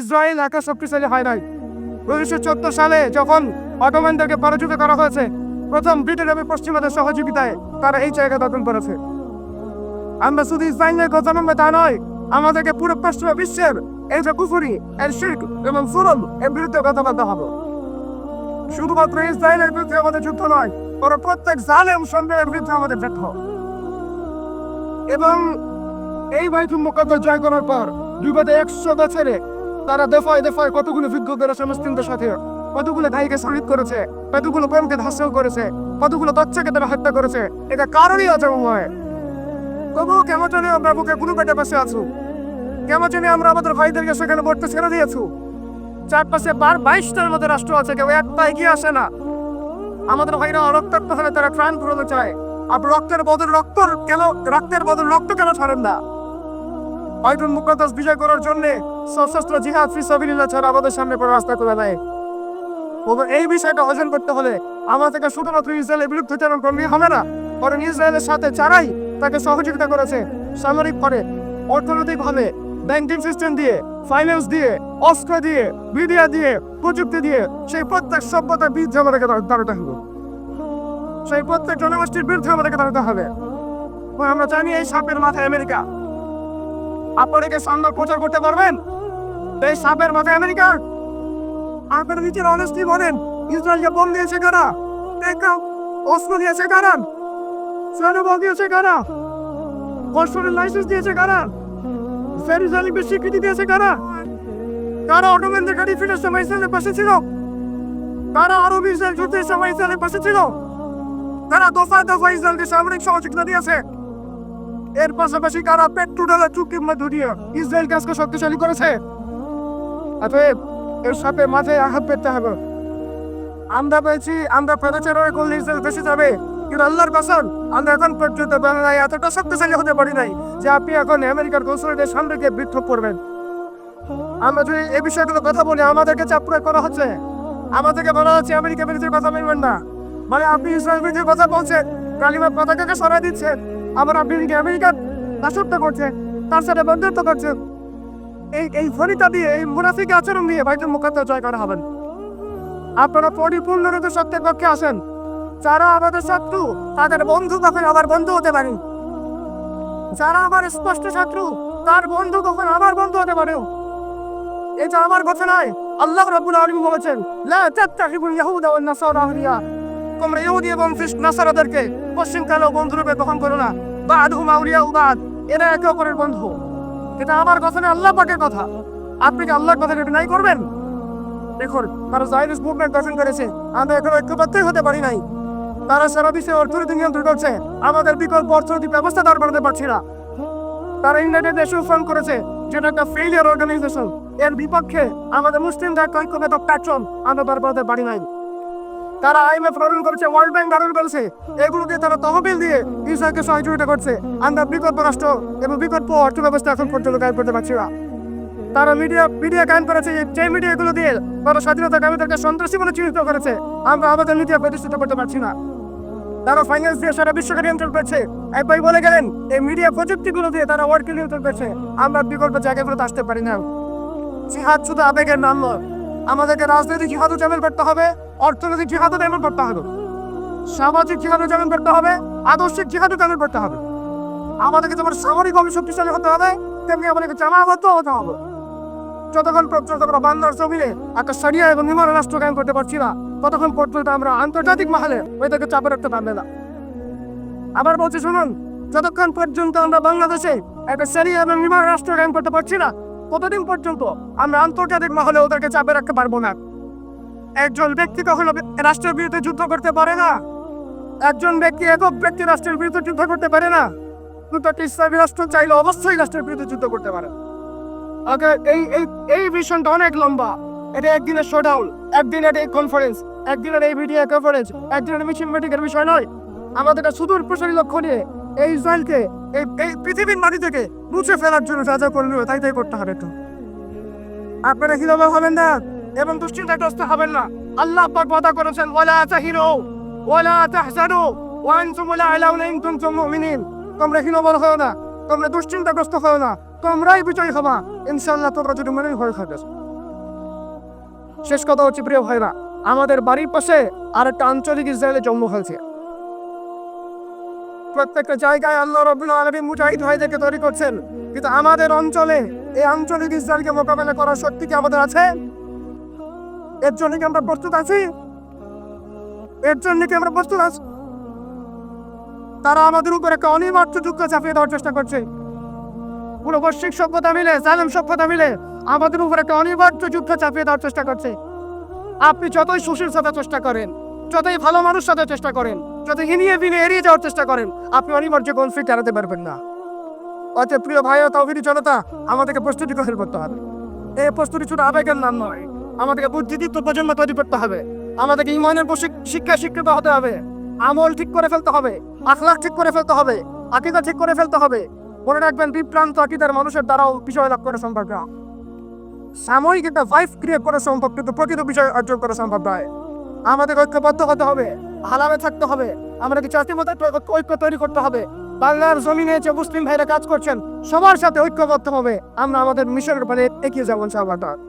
Israel একা শক্তিশালী হয় নাই। উনিশশো চোদ্দ সালে যখন অটোম্যানদেরকে পরাজিত করা হয়েছে, প্রথম ব্রিটেন এবং পশ্চিমাদের সহযোগিতায় তারা এই জায়গা দখল করেছে। আমরা শুধু ইসরায়েলের কথা বলব তা নয়, আমাদেরকে পুরো পশ্চিমা বিশ্বের এই যে কুফুরি, এর শির্ক এবং সুরল এর বিরুদ্ধে কথা বলতে হবে। শুধুমাত্র ইসরায়েলের বিরুদ্ধে আমাদের যুদ্ধ নয় ওরা প্রত্যেক জালেম সন্দেহের বিরুদ্ধে আমাদের যুদ্ধ। এবং এই বাইতুল মুকদ্দাস জয় করার পর দুবাদে একশো বছরে তারা দফায় দফায় কতগুলো বিদ্যুতের সমস্তিনদের সাথে কতগুলো ভাইকে শহীদ করেছে, কতগুলো প্রেমকে ধ্বংস করেছে, কতগুলো বাচ্চাকে তারা হত্যা করেছে, এটা কারণই আছে হয় তবুও কেমন জানি আমরা বুকে গুরু পেটে বসে আছো? কেমন জানি আমরা আমাদের ভাইদেরকে সেখানে পড়তে ছেড়ে দিয়েছ? চারপাশে বার বাইশটার মধ্যে রাষ্ট্র আছে, কেউ একটা এগিয়ে আসে না। আমাদের ভাইরা রক্তাক্ত হলে তারা ত্রাণ করতে চায়। আর রক্তের বদল রক্ত কেন রক্তের বদল রক্ত কেন ছাড়েন না? বাইতুল মুকদ্দাস বিজয় করার জন্য সশস্ত্র জিহাদ ফি সাবিলিল্লাহ ছাড়া আমাদের সামনে কোনো রাস্তা করে দেয় এই বিষয়টা অর্জন করতে হলে আমাদেরকে শুধুমাত্র ইসরায়েলের বিরুদ্ধে চারণ করলেই হবে না, বরং ইসরায়েলের সাথে যারাই তাকে সহযোগিতা করেছে, সামরিক করে, অর্থনৈতিকভাবে ব্যাংকিং সিস্টেম দিয়ে ফাইন্যান্স দিয়ে, অস্ত্র দিয়ে মিডিয়া দিয়ে, প্রযুক্তি দিয়ে, সেই প্রত্যেক সভ্যতার বিরুদ্ধে আমাদেরকে দাঁড়- দাঁড়াতে হবে। সেই প্রত্যেক জনগোষ্ঠীর বিরুদ্ধে আমাদেরকে দাঁড়াতে হবে। আমরা জানি এই সাপের মাথায় আমেরিকা আপনারা কি সংবাদ প্রচার করতে পারবেন? এই সাপের মাথায় আমেরিকা? আপনারা নিজের অনেস্টলি বলেন, ইসরায়েলকে বোম দিয়েছে কারা? অস্ত্র দিয়েছে কারা? সেনাবল দিয়েছে কারা? বর্ষণের লাইসেন্স দিয়েছে কারা? ফেরিজ আলিমের স্বীকৃতি দিয়েছে কারা? কারা অটোমেনদের গাড়ি ফিরের সময় ইসরায়েলের পাশে ছিল? কারা আরব ইসরায়েল যুদ্ধের সময় ইসরায়েলের পাশে ছিল? কারা দফা দফা ইসরায়েলকে সামরিক সহযোগিতা দিয়েছে? এর পাশাপাশি কারা পেট্রো ডলার চুক্তির মধ্য দিয়ে ইসরায়েল কাজকে শক্তিশালী করেছে? অতএব এর সাথে মাঝে আঘাত পেতে হবে। আমরা পেয়েছি, আমরা প্রচারণা করলে ইসরায়েল বেঁচে যাবে। কিন্তু আল্লাহর কসম, আমরা এখন পর্যন্ত বাংলায় এতটা শক্তিশালী হতে পারি নাই যে আপনি এখন আমেরিকার কৌশলীদের সামনে গিয়ে বিক্ষোভ করবেন আমরা যদি এই বিষয়গুলো কথা বলি, আমাদেরকে চাপ প্রয়োগ করা হচ্ছে। আমাদেরকে বলা হচ্ছে, আমেরিকা বিরোধীর কথা বলবেন না। মানে আপনি ইসরায়েল বিরোধীর কথা বলছেন কালিমার পতাকাকে সরাই দিচ্ছেন। আবার আপনি এদিকে আমেরিকার দাসত্ব করছেন? তার সাথে বন্ধুত্ব করছেন? এই এই ফলিতা দিয়ে, এই মুনাফিক আচরণ দিয়ে ভাইদের মুখাত্তা জয় করা হবেন আপনারা পরিপূর্ণরূপে সত্যের পক্ষে আসেন। যারা আমাদের শত্রু, তাদের বন্ধু কখন আবার বন্ধু হতে পারে? যারা আমার স্পষ্ট শত্রু, তার বন্ধু কখন আমার বন্ধু হতে পারে? এটা আমার কথা নয়, আল্লাহ রাব্বুল আলামিন বলেছেন তোমরা ইহুদি এবং নাসারাদেরকে পশ্চিমকালে বন্ধুরূপে গ্রহণ করো না। তারা আমাদের বিকল্প অর্থনৈতিক ব্যবস্থা দাঁড় করাতে পারছি না। তারা ইউনাইটেড নেশন ফোন করেছে, যেটা একটা ফেলিয়ার অর্গানাইজেশন এর বিপক্ষে আমাদের মুসলিমরা ঐক্যবদ্ধ প্ল্যাটফর্ম আমরা বার পারি নাই। তারা আইএমএফ গঠন করেছে ওয়ার্ল্ড ব্যাংক গঠন করেছে। এগুলো দিয়ে তারা তহবিল দিয়ে ইসরায়েলকে সহযোগিতা করছে। আমরা বিকল্প রাষ্ট্র এবং বিকল্প অর্থ ব্যবস্থা এখন পর্যন্ত কায়েম করতে পারছি না। তারা মিডিয়া মিডিয়া কায়েম করেছে যে মিডিয়াগুলো দিয়ে তারা স্বাধীনতা কামীদেরকে সন্ত্রাসী বলে চিহ্নিত করেছে। আমরা আমাদের মিডিয়া প্রতিষ্ঠিত করতে পারছি না। তারা ফাইন্যান্স দিয়ে সারা বিশ্বকে নিয়ন্ত্রণ করছে। এক ভাই বলে গেলেন, এই মিডিয়া প্রযুক্তিগুলো দিয়ে তারা ওয়ার্ল্ডকে নিয়ন্ত্রণ করছে। আমরা বিকল্প জায়গাগুলোতে আসতে পারি না। জিহাদ শুধু আবেগের নাম নয় আমাদেরকে রাজনৈতিক জিহাদও যেমন করতে হবে, অর্থনৈতিক জিহাদও তেমন করতে হবে, সামাজিক জিহাদও যেমন করতে হবে, আদর্শিক জিহাদও তেমন করতে হবে। আমাদেরকে যেমন সামরিক ভাবে শক্তিশালী হতে হবে, তেমনি আমাদেরকে জামাবদ্ধ হতে হবে। যতক্ষণ পর্যন্ত আমরা বাংলার জমিনে একটা সারিয়া এবং নির্মাণ রাষ্ট্র কায়েম করতে পারছি না, ততক্ষণ পর্যন্ত আমরা আন্তর্জাতিক মহলে ওইটাকে চাপে রাখতে পারবে না। আবার বলছি, শুনুন, যতক্ষণ পর্যন্ত আমরা বাংলাদেশে একটা সারিয়া এবং নির্মাণ রাষ্ট্র কায়েম করতে পারছি না ততদিন পর্যন্ত আমরা আন্তর্জাতিক মহলে ওদেরকে চাপে রাখতে পারব না? একজন ব্যক্তি কখনো রাষ্ট্রের বিরুদ্ধে যুদ্ধ করতে পারে না। একজন ব্যক্তি একক ব্যক্তি রাষ্ট্রের বিরুদ্ধে যুদ্ধ করতে পারে না। একটা ইসলামী রাষ্ট্র চাইলে অবশ্যই রাষ্ট্রের বিরুদ্ধে যুদ্ধ করতে পারে। ওকে, এই এই এই অনেক লম্বা। এটা একদিনের শোডাউন একদিনের এই কনফারেন্স একদিনের এই মিডিয়া কভারেজ একদিনের মিশন মিটিংয়ের বিষয় নয়। আমাদেরকে সুদূর প্রসারী লক্ষ্য নিয়ে এই ইসরায়েলকে এই পৃথিবীর মাটি থেকে মুছে ফেলার জন্য যা যা করণীয় তাই তাই করতে হবে তো আপনারা হিরোবা হবেন না এবং দুশ্চিন্তাগ্রস্ত হবেন না। আল্লাহ পাক ওয়াদা করেছেন, ওয়ালা তাহিনু ওয়ালা তাহজানু, ওয়া আনতুম লা আলাউনা, ইন কুনতুম মুমিনিন। তোমরা হীনবল হও না, তোমরা দুশ্চিন্তাগ্রস্ত হও না, তোমরাই বিজয়ী হবা। ইনশাআল্লাহ তোমরা যদি মনে ভয় খাবে শেষ কথা হচ্ছে, প্রিয় ভাইরা, আমাদের বাড়ির পাশে আর একটা আঞ্চলিক ইসরায়েলের জন্ম হয়েছে। প্রত্যেকটা জায়গায় আল্লাহ রবুল আলমী মুজাহিদ ভাইদেরকে তৈরি করছেন। কিন্তু আমাদের অঞ্চলে, এই আঞ্চলিক ইসরায়েলকে মোকাবেলা করার শক্তি কি আমাদের আছে? এর জন্য কি আমরা প্রস্তুত আছি? এর জন্য কি আমরা প্রস্তুত আছি? তারা আমাদের উপর একটা অনিবার্য যুদ্ধ চাপিয়ে দেওয়ার চেষ্টা করছে। পুরো বৈশ্বিক সভ্যতা মিলে, জালেম সভ্যতা মিলে আমাদের উপর একটা অনিবার্য যুদ্ধ চাপিয়ে দেওয়ার চেষ্টা করছে। আপনি যতই সুশীল সাথে চেষ্টা করেন, যতই ভালো মানুষ সাথে চেষ্টা করেন যত হিনিয়ে বিনিয়ে এড়িয়ে যাওয়ার চেষ্টা করেন, আপনি অনিবার্য কনফ্লিক্ট এড়াতে পারবেন না। অতএব প্রিয় ভাই ও তৌহিদি জনতা, আমাদেরকে প্রস্তুতি গ্রহণ করতে হবে। এই প্রস্তুতি শুধু আবেগের নাম নয়, আমাদেরকে বুদ্ধিদীপ্ত প্রজন্ম তৈরি করতে হবে। আমাদেরকে ইমানের শিক্ষা শিক্ষিত হতে হবে। আমল ঠিক করে ফেলতে হবে, আখলাখ ঠিক করে ফেলতে হবে, আকিদা ঠিক করে ফেলতে হবে। মনে রাখবেন, বিভ্রান্ত আকিদার মানুষের দ্বারাও বিষয় লাভ করা না। সাময়িক একটা ভাইফ ক্রিয়েট করা সম্ভব, কিন্তু প্রকৃত বিষয় অর্জন করা সম্ভব নয়। আমাদের ঐক্যবদ্ধ হতে হবে হালামে থাকতে হবে। আমরা কি মধ্যে মতো ঐক্য তৈরি করতে হবে? বাংলার জমিনে যে মুসলিম ভাইরা কাজ করছেন, সবার সাথে ঐক্যবদ্ধ হবে। আমরা আমাদের মিশনের উপরে এগিয়ে যাব ইনশাআল্লাহ।